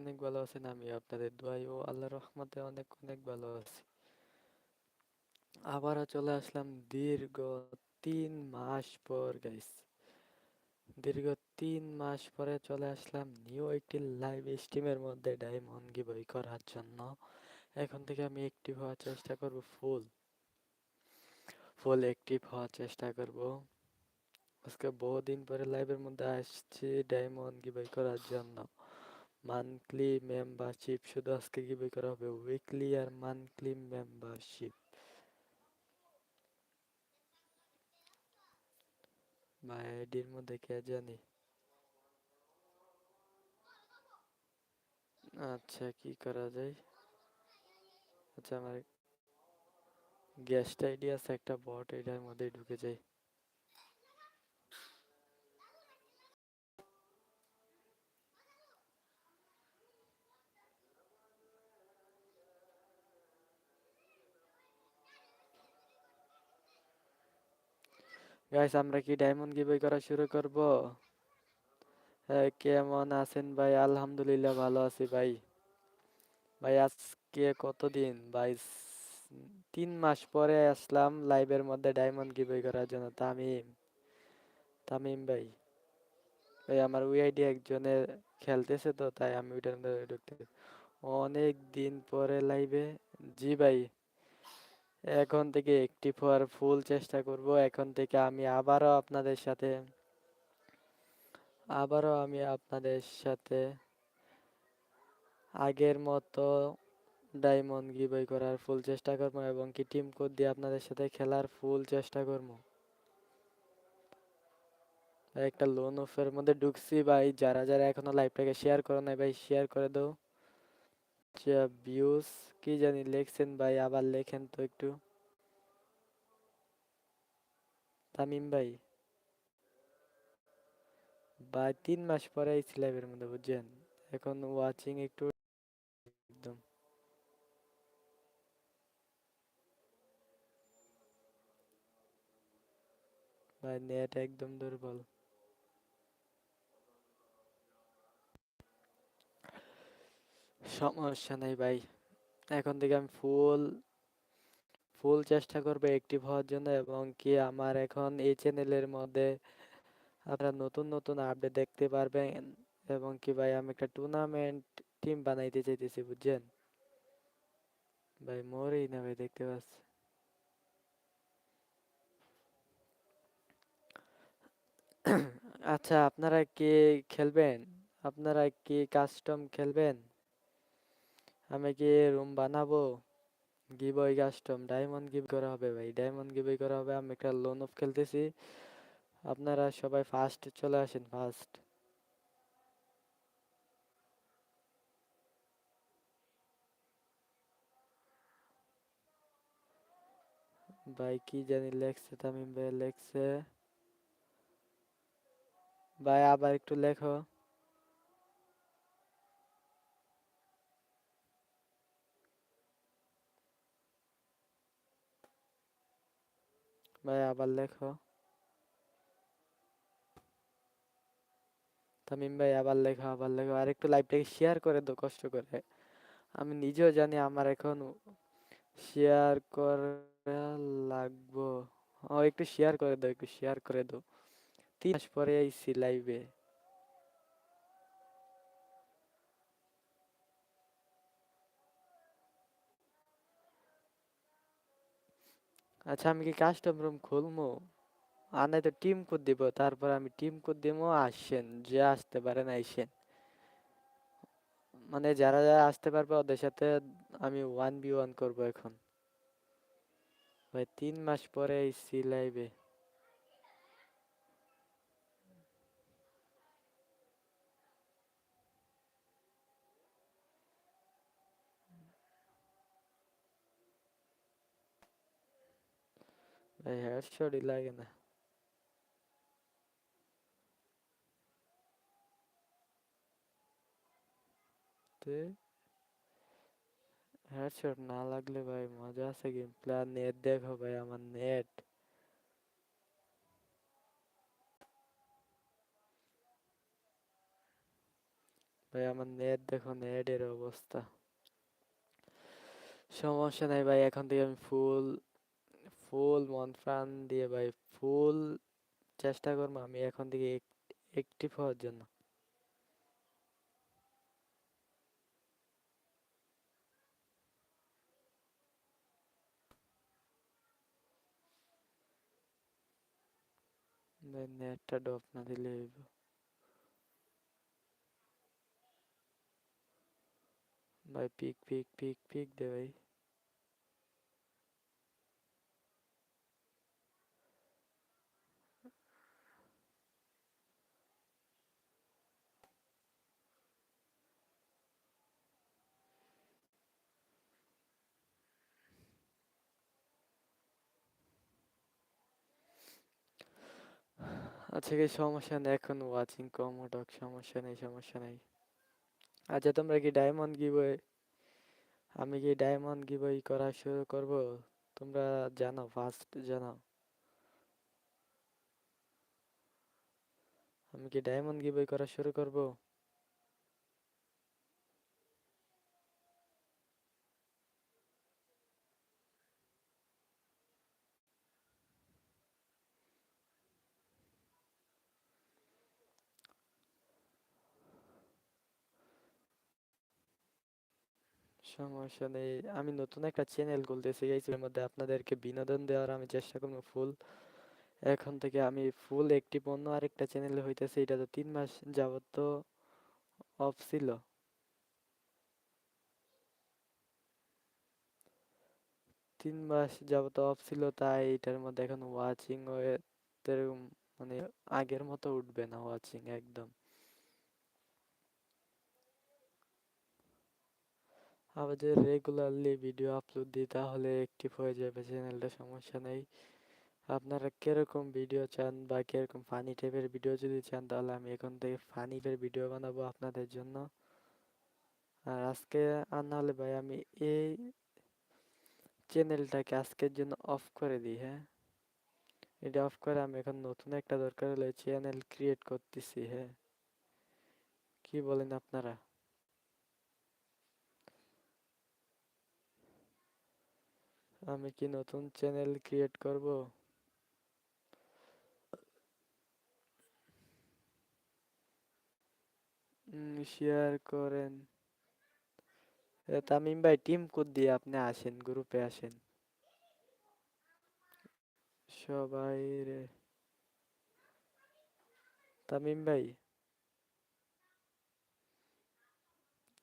অনেক ভালো আছেন আমি আপনাদের দোয়াই ও আল্লাহর রহমতে অনেক অনেক ভালো আছি। আবারও চলে আসলাম দীর্ঘ তিন মাস পর গাইস দীর্ঘ তিন মাস পরে চলে আসলাম নিউ একটি লাইভ স্ট্রিমের মধ্যে ডায়মন্ড গিভওয়ে করার জন্য। এখন থেকে আমি অ্যাক্টিভ হওয়ার চেষ্টা করব ফুল ফুল অ্যাক্টিভ হওয়ার চেষ্টা করব। আজকে বহুদিন পরে লাইভের মধ্যে আসছি ডায়মন্ড গিভওয়ে করার জন্য। মান্থলি মেম্বারশিপ শুধু আজকে গিভওয়ে করা হবে উইকলি আর মান্থলি মেম্বারশিপ বা আইডির মধ্যে কে জানি? আচ্ছা কি করা যায়? আচ্ছা আমার গেস্ট আইডি আছে, একটা বট এটার মধ্যে ঢুকে যাই গাইস আমরা কি ডায়মন্ড গিভওয়ে করা শুরু করব? হ্যাঁ কেমন আছেন ভাই? আলহামদুলিল্লাহ ভালো আছি ভাই। ভাই, আজকে কতদিন? ভাই, তিন মাস পরে আসলাম লাইভের মধ্যে ডায়মন্ড গিভওয়ে করার জন্য। তামিম তামিম ভাই। ভাই, আমার উইআইডি একজনের খেলতেছে তো, তাই আমি ওইটার মধ্যে অনেক দিন পরে লাইভে জি ভাই এখন থেকে একটিভ হওয়ার ফুল চেষ্টা করব। এখন থেকে আমি আবারও আপনাদের সাথে, আবারও আমি আপনাদের সাথে আগের মতো ডায়মন্ড গিভওয়ে করার ফুল চেষ্টা করব এবং কি টিম কোড দিয়ে আপনাদের সাথে খেলার ফুল চেষ্টা করব। একটা লোন অফের মধ্যে ঢুকছি ভাই, যারা যারা এখনও লাইভটাকে শেয়ার করো নাই ভাই শেয়ার করে দাও। ভিউজ কি জানি লেখছেন ভাই, আবার লেখেন তো একটু। তামিম ভাই। ভাই, তিন মাস পরে এই লাইভের মধ্যে বুঝছেন? এখন ওয়াচিং একটু একদম। ভাই নেট একদম দুর্বল। সমস্যা নাই ভাই। এখন থেকে আমি ফুল ফুল চেষ্টা করব অ্যাক্টিভ হওয়ার জন্য এবং কি আমার এখন এই চ্যানেলের মধ্যে আপনারা নতুন নতুন আপডেট দেখতে পারবেন এবং কি ভাই আমি একটা টুর্নামেন্ট টিম বানাইতে চাইতেছি, বুঝছেন? ভাই মরেই না ভাই, দেখতে পাচ্ছি আচ্ছা আপনারা কি খেলবেন? আপনারা কি কাস্টম খেলবেন? আমি কি রুম বানাবো? গিভওয়ে কাস্টম ডায়মন্ড গিভ করা হবে ভাই। ডায়মন্ড গিভওয়ে করা হবে। আমি একটা লোন অফ খেলতেছি। আপনারা সবাই ফার্স্ট চলে আসেন ফার্স্ট ভাই, কি জানি লেখছে, তামিম ভাই লেখছে। ভাই, আবার একটু লেখো। ভাই, আবার লেখো। তামিম ভাই, আবার লেখো আবার লেখো। আর একটু লাইভটাকে শেয়ার করে দো কষ্ট করে। আমি নিজেও জানি আমার এখন শেয়ার করা লাগবো। ও, একটু শেয়ার করে দাও, একটু শেয়ার করে দাও। তিন মাস পরে আইছি লাইভে আচ্ছা আমি কি কাস্টম রুম খুলবো আর নাই তো টিম কোড দিব, তারপর আমি টিম কোড দিব আসেন, যে আসতে পারেন, আইসেন। মানে যারা যারা আসতে পারবে, ওদের সাথে আমি ওয়ান বি ওয়ান করব এখন। ভাই, তিন মাস পরে সি লাইভে ভাই হেডশটই লাগে না হেডশট না লাগলে ভাই মজা আছে গেম প্লেয়ার নেট দেখো ভাই আমার নেট ভাই আমার নেট দেখো নেটের অবস্থা সমস্যা নাই ভাই এখন থেকে আমি ফুল ফুল মন প্রাণ দিয়ে ভাই, ফুল চেষ্টা করব আমি এখন থেকে অ্যাক্টিভ হওয়ার জন্য। নেটটা ডপ না দিলে ভাই পিক পিক পিক পিক দে ভাই। আচ্ছা কি সমস্যা নেই, এখন ওয়াচিং কম উঠক সমস্যা নেই সমস্যা নেই। আচ্ছা তোমরা কি ডায়মন্ড গিভওয়ে আমি কি ডায়মন্ড গিভওয়ে করা শুরু করব? তোমরা জানো ফার্স্ট জানো। আমি কি ডায়মন্ড গিভওয়ে করা শুরু করব? সমস্যা নেই। আমি নতুন একটা চ্যানেল খুলতেছি, এই চ্যানেলের মধ্যে আপনাদেরকে বিনোদন দেওয়ার আমি চেষ্টা করব ফুল এখন থেকে আমি ফুল অ্যাক্টিভ অন্য আরেকটা চ্যানেলে হইতেছে, এটা তো তিন মাস যাবত তো অফ ছিল। তিন মাস যাবত অফ ছিল, তাই এটার মধ্যে এখন ওয়াচিং মানে আগের মতো উঠবে না ওয়াচিং একদম। যে রেগুলারলি ভিডিও আপলোড দিই, তাহলে অ্যাক্টিভ হয়ে যাবে চ্যানেলটা সমস্যা নেই। আপনারা কীরকম ভিডিও চান বা কীরকম ফানি টাইপের ভিডিও যদি চান, তাহলে আমি এখন থেকে ফানি টাইপের ভিডিও বানাবো আপনাদের জন্য। আর আজকে, আর নাহলে ভাই আমি এই চ্যানেলটাকে আজকের জন্য অফ করে দিই হ্যাঁ? এটা অফ করে আমি এখন নতুন একটা দরকার হলে চ্যানেল ক্রিয়েট করতেছি হ্যাঁ? কি বলেন আপনারা? আমি কি নতুন চ্যানেল ক্রিয়েট করব? শেয়ার করেন। তামিম ভাই টিম কোড দিয়ে আপনি আসেন গ্রুপে আসেন? সবাই রে। তামিম ভাই,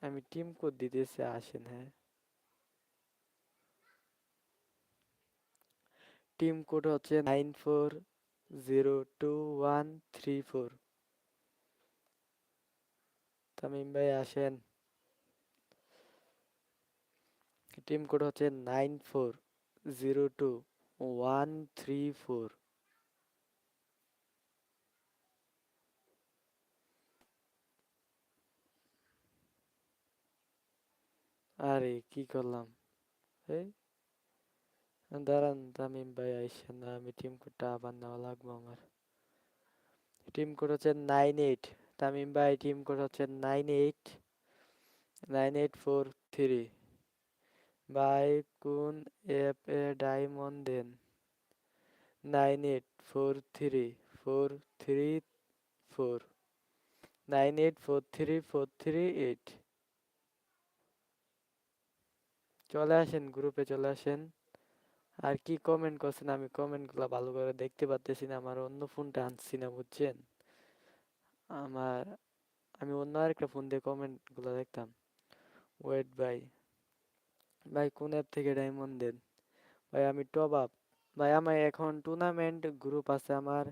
আমি টিম কোড দিতেছি, আসেন হ্যাঁ? টিম কোড হচ্ছে nine four zero two one three four. Tamim ভাই, আসেন। টিম কোড হচ্ছে nine four zero two one three four. আরে, কি করলাম? এই দাঁড়ান তামিম ভাই আইসেন না আমি টিম কোডটা আবার নেওয়া লাগবো আমার টিম কোড হচ্ছে নাইন এইট তামিম ভাই টিম কোড হচ্ছে nine eight nine eight four three ভাই কোন অ্যাপ এ ডায়মন্ড দেন nine eight four three four three four nine eight four three four three eight চলে আসেন গ্রুপে চলে আসেন। আর কি কমেন্ট করছেন? আমি কমেন্টগুলো ভালো করে দেখতে পাচ্তেছি না, আমার অন্য ফোনটা আনছি না, বুঝছেন? আমার, আমি অন্য আরেকটা ফোন দিয়ে কমেন্টগুলো দেখতাম। ওয়েট ভাই ভাই কোন অ্যাপ থেকে ডায়মন্ড দেন? ভাই আমি টপ আপ ভাই আমার এখন টুর্নামেন্ট গ্রুপ আছে, আমার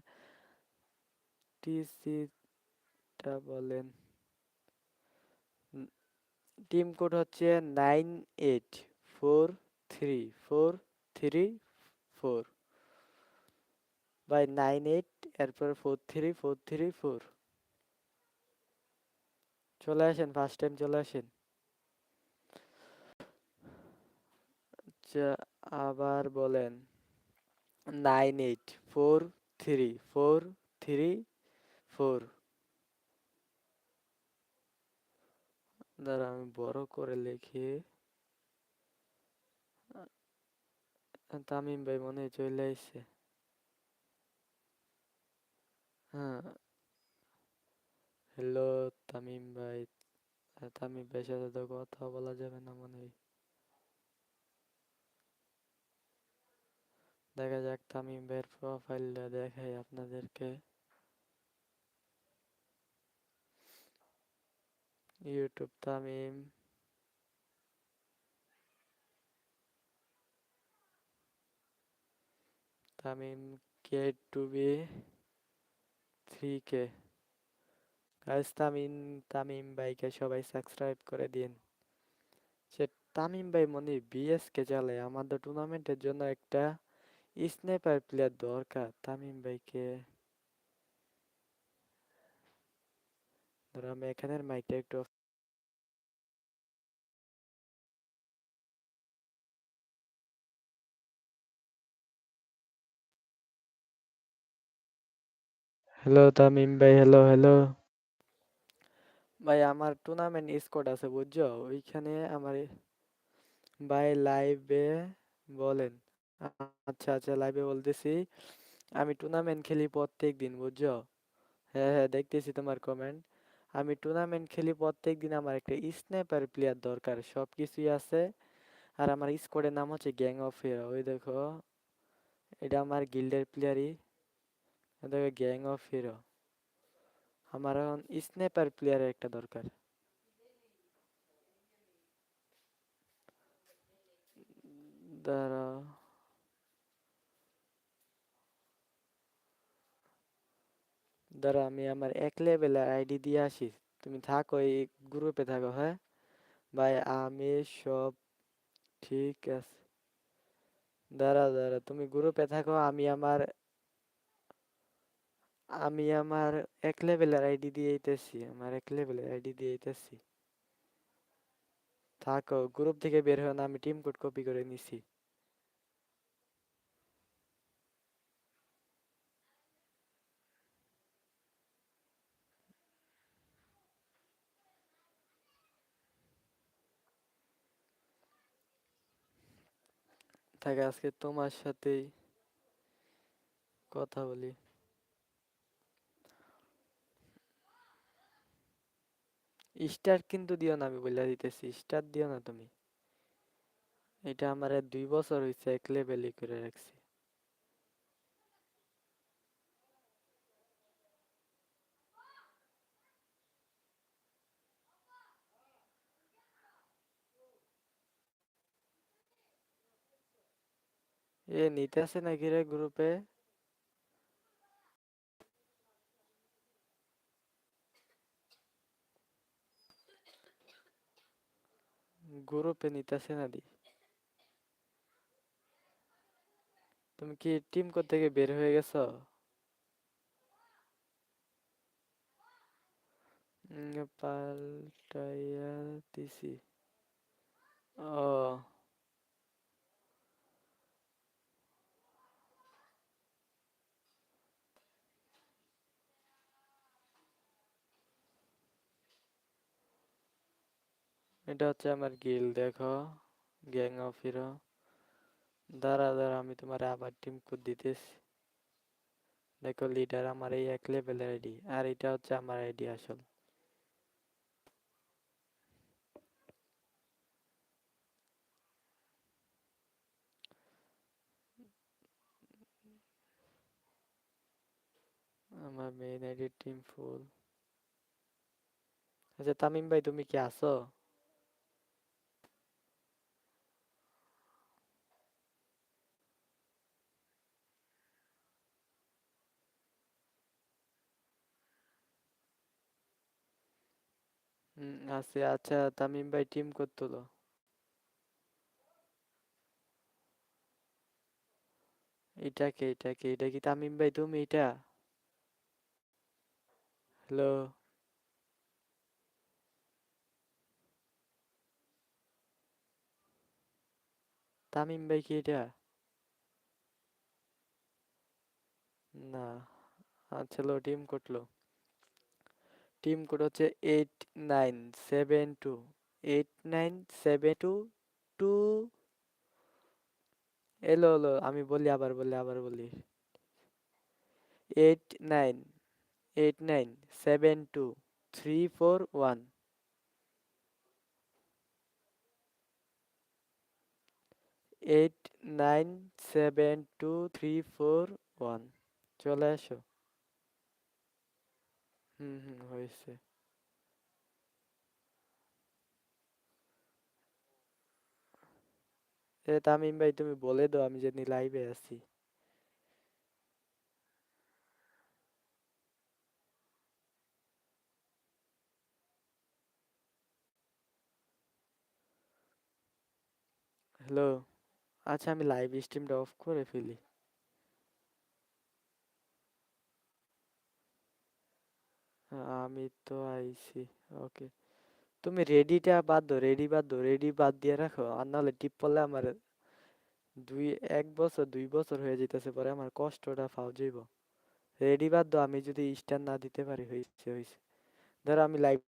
টিসিটা বলেন। টিম কোড হচ্ছে nine eight four three four three four by nine eight এরপর four three four three four চলে আসেন ফার্স্ট টাইম চলে আসেন। আচ্ছা আবার বলেন। Nine eight four three four three four দাঁড়া আমি বড় করে লিখি। তামিম ভাই মনে হয় চলে আইছে। হ্যাঁ। হ্যালো তামিম ভাই। তামিম ভাইয়ের সাথে তো কথা বলা যাবে না মনে হয়। দেখা যাক তামিম ভাইয়ের প্রোফাইলটা দেখাই আপনাদেরকে। ইউটিউব তামিম। কে two B three K. Guys, Tamim Tamim ভাইকে সবাই সাবস্ক্রাইব করে দিন সে তামিম ভাই মনে বিএসকে চালায় আমাদের টুর্নামেন্টের জন্য একটা স্নাইপার প্লেয়ার দরকার। তামিম ভাইকে ধরো আমি এখানের মাইকটা একটু হ্যালো তামিম ভাই হ্যালো হ্যালো ভাই আমার টুর্নামেন্ট স্কোয়াড আছে বুঝছ ওইখানে আমার ভাই লাইভে বলেন আচ্ছা আচ্ছা লাইভে বলতেছি আমি টুর্নামেন্ট খেলি প্রত্যেক দিন বুঝছ হ্যাঁ হ্যাঁ দেখতেছি তোমার কমেন্ট আমি টুর্নামেন্ট খেলি প্রত্যেক দিন আমার একটা স্নাইপার প্লেয়ার দরকার সব কিছুই আছে আর আমার স্কোয়াডের নাম হচ্ছে গ্যাং অফ হিরো ওই দেখো এটা আমার গিল্ডের প্লেয়ারই দেখো গ্যাং অফ হিরো। আমার এখন স্নেপার প্লেয়ারের একটা দরকার। দাঁড়া। আমি আমার এক লেভেলের আইডি দিয়ে আসি। তুমি থাকো এই গ্রুপে থাকো হ্যাঁ? ভাই, আমি সব ঠিক আছে। দাঁড়া দাঁড়া, তুমি গ্রুপে থাকো, আমি আমার আমি আমার এক লেভেলের আইডি দিয়ে দিতেছি আমার এক লেভেলের আইডি দিয়ে দিতেছি থাকো গ্রুপ থেকে বের না আমি টিম কোড কপি করে নিছি। থাকে, আজকে তোমার সাথেই কথা বলি। স্টার কিন্তু দিও না, আমি বলে দিতেছি। স্টার দিও না তুমি। এটা আমার দুই বছর হয়েছে এক লেভেলই করে রাখছি। এ নিতেছে নাকি রে গ্রুপে গ্রুপে নিতেছে না দি। তুমি কি টিম কোথা থেকে বের হয়ে গেছো? পাল্টাইয়া দিছি। ও। এটা হচ্ছে আমার গিল দেখো। গ্যাং অফ হিরো দাঁড়া দাঁড়া, আমি তোমার আবার টিম কোড দিতেছি। দেখো লিডার আমার এই এক লেভেলের আইডি আর এটা হচ্ছে আমার আইডি আসল। আমার মেইন আইডি টিম ফুল আচ্ছা তামিম ভাই, তুমি কি আছো? আছে আচ্ছা তামিম ভাই টিম কোড তোলো এটা কে এটা কে এটা কি তামিম ভাই তুমি এটা হ্যালো তামিম ভাই কি এটা না আচ্ছা লো টিম কোড লো টিম কোড হচ্ছে eight nine seven two eight nine seven two two এলো এলো, আমি বলি আবার বলি আবার বলি eight nine eight nine seven two three four one eight nine seven two three four one চলে আসো হুম হুম, হয়েছে। এ তামিম ভাই, তুমি বলে দাও, আমি জানি লাইভে আছি। হ্যালো আচ্ছা আমি লাইভ স্ট্রিমটা অফ করে ফেলি। আমি তো আইছি ওকে তুমি রেডিটা বাদ দাও রেডি বাদ দাও রেডি বাদ দিয়ে রাখো, আর নাহলে টিপ পড়লে আমার দুই, এক বছর, দুই বছর হয়ে যেতেছে পরে আমার কষ্টটা ফাও যাইব। রেডি বাদ দাও, আমি যদি স্ট্যান্ড না দিতে পারি হয়েছে হয়েছে ধরো আমি লাইভ